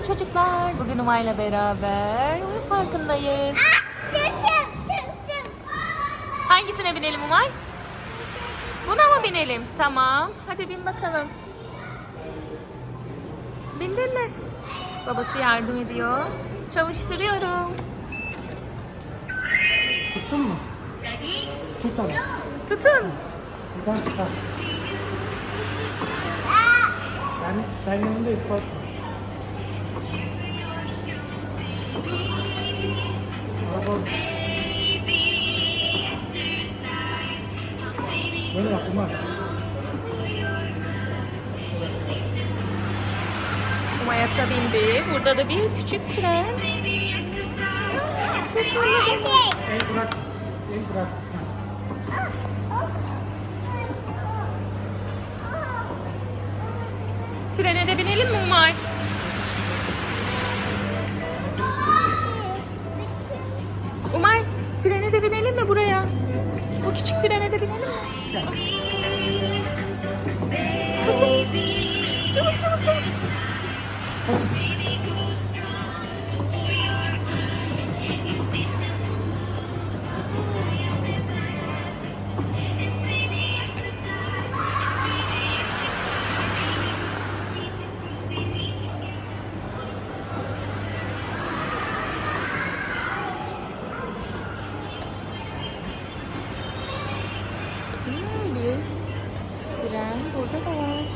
Selam çocuklar. Bugün Umay'la beraber oyun parkındayız. Çık. Hangisine binelim Umay? Buna mı binelim? Tamam. Hadi bin bakalım. Bindin mi? Babası yardım ediyor. Çalıştırıyorum. Tuttun mu? Tut onu. Tutun. Buradan tutar. Ben, ben yanındayız korkma. Böyle yap Umar. Umay ata bindi. Burada da bir küçük tren. El bırak. El bırak. Trene de binelim mi? Umay, Bu küçük trene de binelim mi? Çabuk çabuk çabuk. Tren burada da var.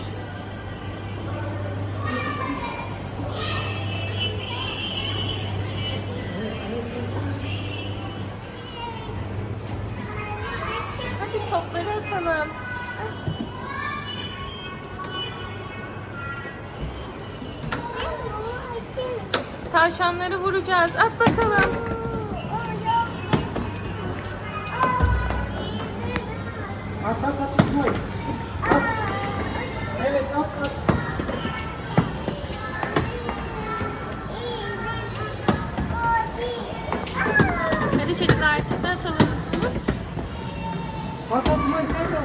Hadi topları atalım. Tavşanları vuracağız. At bakalım. At at Umar sen de.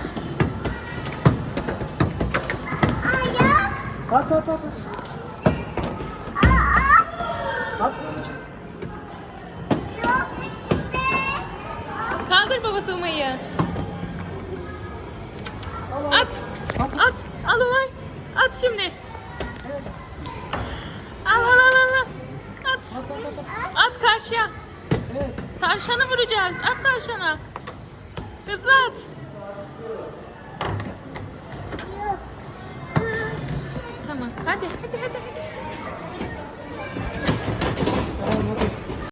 At at at. at. At. Kaldır babası Umay'ı. Al, al. At. At. At. Al Umay. At şimdi. Evet. Al al al al. At. At at at. at. At karşıya. Evet. Tavşanı vuracağız. At tavşana. Hızlı at. Tamam. Hadi hadi hadi. hadi.